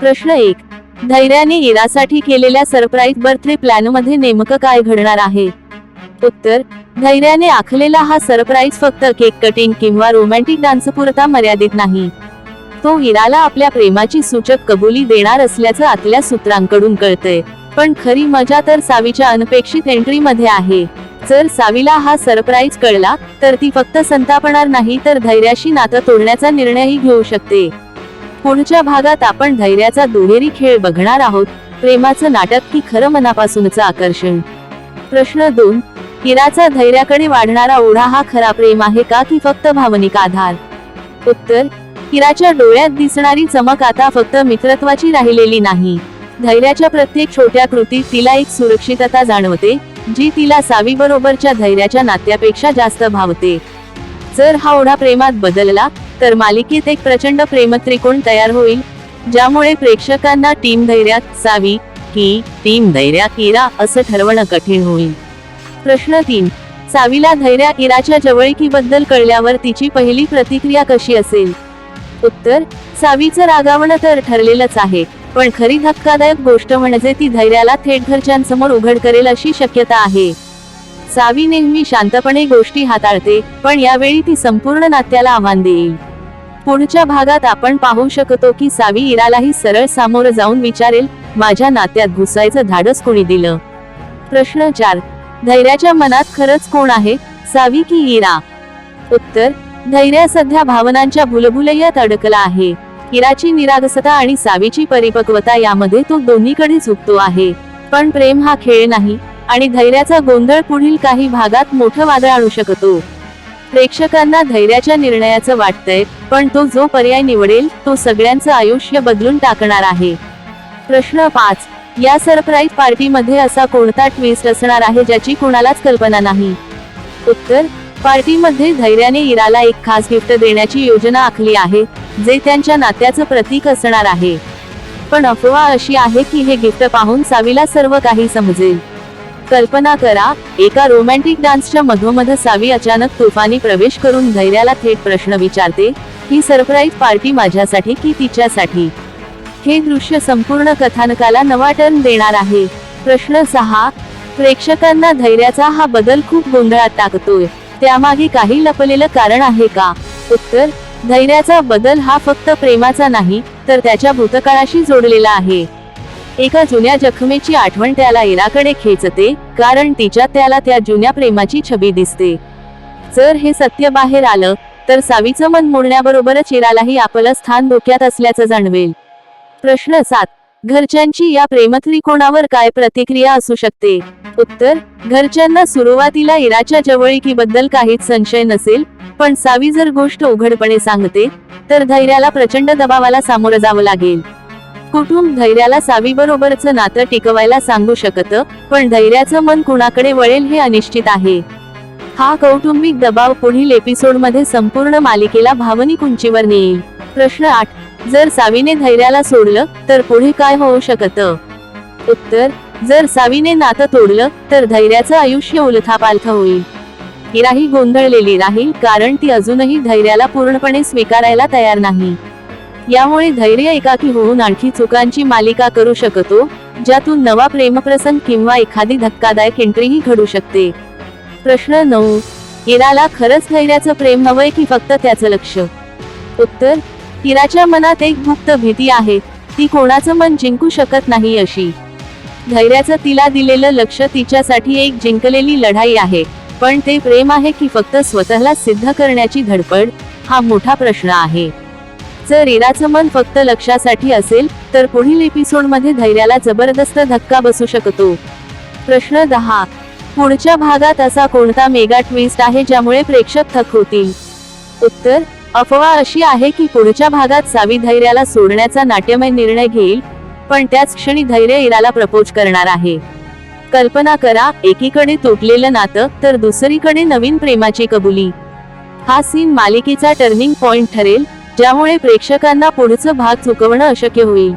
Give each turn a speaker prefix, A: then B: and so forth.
A: प्रश्न एक. धैर्याने इरासाठी केलेल्या सरप्राईज बर्थडे प्लॅनमध्ये नेमकं काय घडणार आहे? उत्तर. धैर्याने आखलेला हा सरप्राईज फक्त केक कटिंग किंवा रोमॅन्टिक डान्स पुरता मर्यादित नाही. तो इराला आपल्या प्रेमाची सूचक कबुली देणार असल्याचं आतल्या सूत्रांकडून कळतंय. पण खरी मजा तर सावीच्या अनपेक्षित एंट्री मध्ये आहे. जर सावीला हा सरप्राईज कळला तर ती फक्त संतापणार नाही तर धैर्याशी नातं तोडण्याचा निर्णयही घेऊ शकते. पुढच्या भागात आपण धैर्याचा दुहेरी खेळ बघणार आहोत. प्रेमाचं नाटक की खरं मनापासूनचं आकर्षण. प्रश्न दोन किराचा धैर्याकडे वाढणारा ओढा हा खरा प्रेम आहे का की फक्त भावनिक आधार? उत्तर किराच्या डोळ्यात दिसणारी चमक आता फक्त मित्रत्वाची राहिलेली नाही. धैर्याच्या प्रत्येक छोट्या कृतीत तिला एक सुरक्षितता जाणवते जी तिला सावी बरोबरच्या धैर्याच्या नात्यापेक्षा जास्त भावते. जर हा ओढा प्रेमात बदलला तर मालिकेत एक प्रचंड प्रेमत्रिकोण तयार होईल ज्यामुळे प्रेक्षकांना टीम धैर्यात सावी की टीम धैर्यात इरा असं ठरवणं कठीण होईल. प्रश्न तीन. सावीला धैर्या इराच्या जवळकीबद्दल कळल्यावर तिची पहिली प्रतिक्रिया कशी असेल? उत्तर. सावीचं रागावणं तर ठरलेलंच आहे पण खरी धक्कादायक गोष्ट म्हणजे ती धैर्याला थेट घरच्यांसमोर उघड करेल अशी शक्यता आहे. सावी नेहमी शांतपणे गोष्टी हाताळते पण यावेळी ती संपूर्ण नात्याला आव्हान देईल. पुढच्या भागात आपण पाहू शकतो की सावी इरालाही सरळ सामोरं जाऊन विचारेल माझ्या नात्यात घुसायचं धाडस कोणी दिलं? प्रश्न चार. धैर्याच्या मनात खरंच कोण आहे सावी की इरा? उत्तर. धैर्य सध्या भावनांच्या भुलभुलैयात अडकला आहे. इराची निरागसता आणि सावीची परिपक्वता यामध्ये तो दोन्हीकडे झुकतो आहे. पण प्रेम हा खेळ नाही आणि धैर्याचा गोंधळ पुढील काही भागात मोठं वादळ आणू शकतो. प्रेक्षकांना धैर्याच्या निर्णयाचं वाटतंय पण तो जो पर्याय निवडेल तो सगळ्यांचं आयुष्य बदलून टाकणार आहे. प्रश्न पाच. या सरप्राईज पार्टीमध्ये असा कोणता ट्विस्ट असणार आहे ज्याची कुणालाच कल्पना नाही? उत्तर. पार्टीमध्ये धैर्याने इराला एक खास गिफ्ट देण्याची योजना आखली आहे जे त्यांच्या नात्याचं प्रतीक असणार आहे. पण अफवा अशी आहे की हे गिफ्ट पाहून सावीला सर्व काही समजेल. कल्पना करा एका रोमॅन्टिक डान्सच्या मधोमध सावी अचानक तुफानी प्रवेश करून धैर्याला थेट प्रश्न विचारते ही सरप्राईज पार्टी माझ्यासाठी की तिच्यासाठी? हे दृश्य संपूर्ण कथानकाला नवा टर्न देणार आहे. प्रश्न सहा प्रेक्षकांना धैर्याचा हा बदल खूप गोंधळात टाकतोय. त्यामागे काही लपलेलं कारण आहे का? उत्तर धैर्याचा बदल हा फक्त प्रेमाचा नाही तर त्याच्या भूतकाळाशी जोडलेला आहे. एका जुन्या जखमेची आठवण त्याला इराकडे खेचते कारण तिच्यात त्याला त्या जुन्या प्रेमाची छबी दिसते. जर हे सत्य बाहेर आलं तर सावीचं मन मोडण्याबरोबरच इरालाही आपलं स्थान धोक्यात असल्याचं जाणवेल. प्रश्न सात घरच्यांची या प्रेमत्रिकोणावर काय प्रतिक्रिया असू शकते? उत्तर घरच्यांना सुरुवातीला इराच्या जवळीकीबद्दल काहीच संशय नसेल पण सावी जर गोष्ट उघडपणे सांगते तर धैर्याला प्रचंड दबावाला सामोरं जावं लागेल. कुटुंब धैर्याला सावीबरोबरचं नातं टिकवायला सांगू शकतं? पण धैर्याचं मन कुणाकडे वळेल हे अनिश्चित आहे. हा कौटुंबिक दबाव पुढील एपिसोडमध्ये संपूर्ण मालिकेला भावनिक उंचीवर नेईल. प्रश्न आठ. जर सावीने धैर्याला सोडलं तर पुढे काय होऊ शकतं? उत्तर. जर सावीने नातं तोडलं तर धैर्याचं आयुष्य उलथापालथ होईल. हिराही गोंधळलेली राहील कारण ती अजूनही धैर्याला पूर्णपणे स्वीकारायला तयार नाही. यामुळे धैर्य एकाकी होऊन आणखी चुकांची मालिका करू शकतो ज्यातून नवा प्रेमप्रसंग किंवा एखादी धक्कादायक एंट्रीही घडू शकते. प्रश्न नऊ. इराला खरंच धैर्याचं प्रेम हवंय की फक्त त्याचं लक्ष? उत्तर. इराच्या मनात एक गुप्त भीती आहे. ती कोणाचं मन जिंकू शकत नाही अशी. धैर्याचं तिला दिलेलं लक्ष तिच्यासाठी एक जिंकलेली लढाई आहे. पण ते प्रेम आहे की फक्त स्वतःला सिद्ध करण्याची धडपड? हा मोठा प्रश्न आहे. जर इराचं मन फक्त लक्षासाठी असेल तर पुढील एपिसोडमध्ये धैर्याला जबरदस्त धक्का बसू शकतो. प्रश्न दहा. पुढच्या भागात असा कोणता मेगा ट्विस्ट आहे ज्यामुळे प्रेक्षक थक होतील? उत्तर. अफवा अशी आहे की पुढच्या भागात सावी धैर्याला सोडण्याचा नाट्यमय निर्णय घेईल पण त्याच क्षणी धैर्य इराला प्रपोज करणार आहे. कल्पना करा एकीकडे तुटलेलं नातं तर दुसरीकडे नवीन प्रेमाची कबुली. हा सीन मालिकेचा टर्निंग पॉइंट ठरेल ज्यामुळे प्रेक्षकांना पुढचं भाग चुकवणं अशक्य होईल.